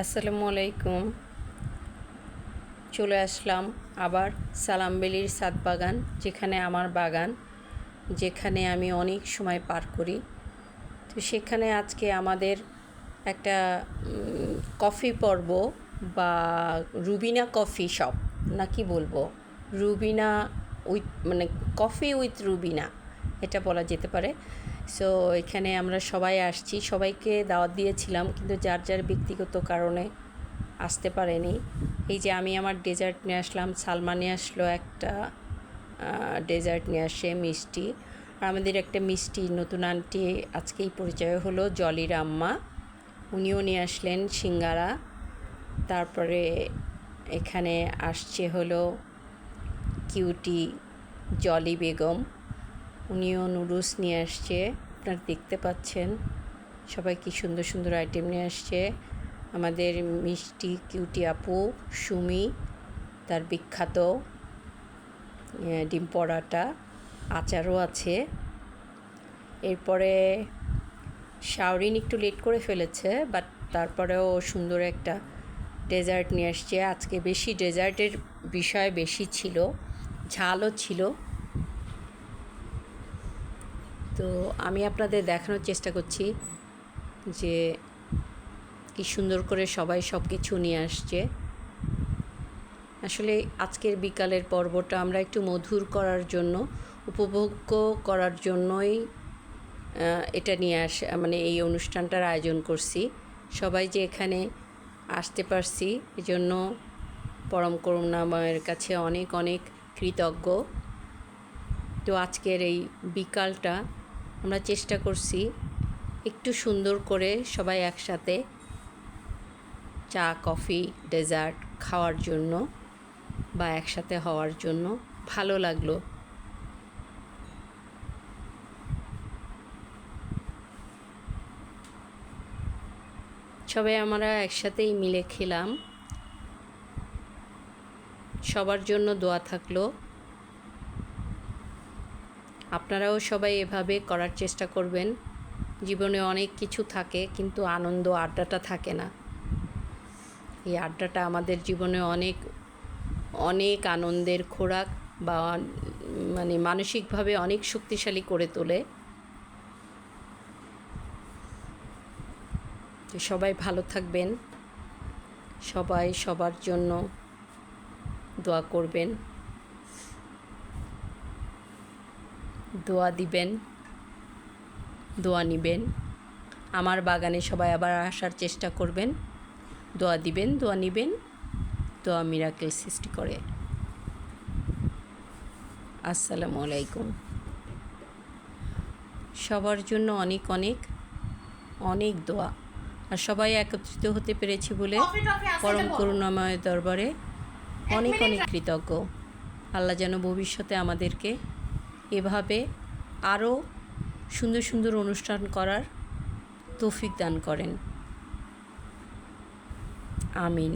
আসসালামু আলাইকুম। চলে আসলাম আবার সালামবেলির সাত বাগান, যেখানে আমার বাগান, যেখানে আমি অনেক সময় পার করি। তো সেখানে আজকে আমাদের একটা কফি পর্ব বা রুবিনা কফি শপ, না কি বলব? রুবিনা উইথ মানে কফি উইথ রুবিনা, এটা বলা যেতে পারে। সো এখানে আমরা সবাই আসছি। সবাইকে দাওয়াত দিয়েছিলাম, কিন্তু যার যার ব্যক্তিগত কারণে আসতে পারেনি। এই যে আমি আমার ডেজার্ট নিয়ে আসলাম, সালমা নিয়ে আসলো একটা ডেজার্ট নিয়ে আসে মিষ্টি। আর আমাদের একটা মিষ্টি নতুন আন্টি আজকেই পরিচয় হলো, জলির আম্মা। উনিও নিয়ে আসলেন সিঙ্গারা। তারপরে এখানে আসছে হলো কিউটি জলি বেগম। উনিও নুডলস নিয়ে আসছে। আপনারা দেখতে পাচ্ছেন সবাই কি সুন্দর সুন্দর আইটেম নিয়ে আসছে। আমাদের মিষ্টি কিউটি আপু, সুমি, তার বিখ্যাত ডিম পরাটা, আচারও আছে। এরপরে শাওরিন একটু লেট করে ফেলেছে বাট তারপরেও সুন্দর একটা ডেজার্ট নিয়ে আসছে। আজকে বেশি ডেজার্টের বিষয় বেশি ছিল, ঝালও ছিল। তো আমি আপনাদের দেখানোর চেষ্টা করছি যে কি সুন্দর করে সবাই সব কিছু নিয়ে আসছে। আসলে আজকের বিকালের পর্বটা আমরা একটু মধুর করার জন্য, উপভোগ্য করার জন্যই এটা নিয়ে আস মানে এই অনুষ্ঠানটার আয়োজন করছি। সবাই যে এখানে আসতে পারছি, এজন্য পরম করুণাময়ের কাছে অনেক অনেক কৃতজ্ঞ। তো আজকের এই বিকালটা আমরা চেষ্টা করছি একটু সুন্দর করে সবাই একসাথে চা, কফি, ডেজার্ট খাওয়ার জন্য বা একসাথে হওয়ার জন্য ভালো লাগল। সবাই আমরা একসাথেই মিলে খেলাম। সবার জন্য দোয়া থাকল। আপনারাও সবাই এভাবে করার চেষ্টা করবেন। জীবনে অনেক কিছু থাকে, কিন্তু আনন্দ আড্ডাটা থাকে না। এই আড্ডাটা আমাদের জীবনে অনেক অনেক আনন্দের খোরাক বা মানে মানসিকভাবে অনেক শক্তিশালী করে তোলে। সবাই ভালো থাকবেন। সবাই সবার জন্য দোয়া করবেন। দোয়া দিবেন দোয়া নিবেন। আমার বাগানে সবাই আবার আসার চেষ্টা করবেন। দোয়া দিবেন দোয়া নিবেন। দোয়া মিরাকেল সৃষ্টি করে। আসসালামু আলাইকুম। সবার জন্য অনেক অনেক অনেক দোয়া। আর সবাই একত্রিত হতে পেরেছি বলে পরম করুণাময় দরবারে অনেক অনেক কৃতজ্ঞ। আল্লাহ যেন ভবিষ্যতে আমাদেরকে এভাবে আরও সুন্দর সুন্দর অনুষ্ঠান করার তৌফিক দান করেন। আমিন।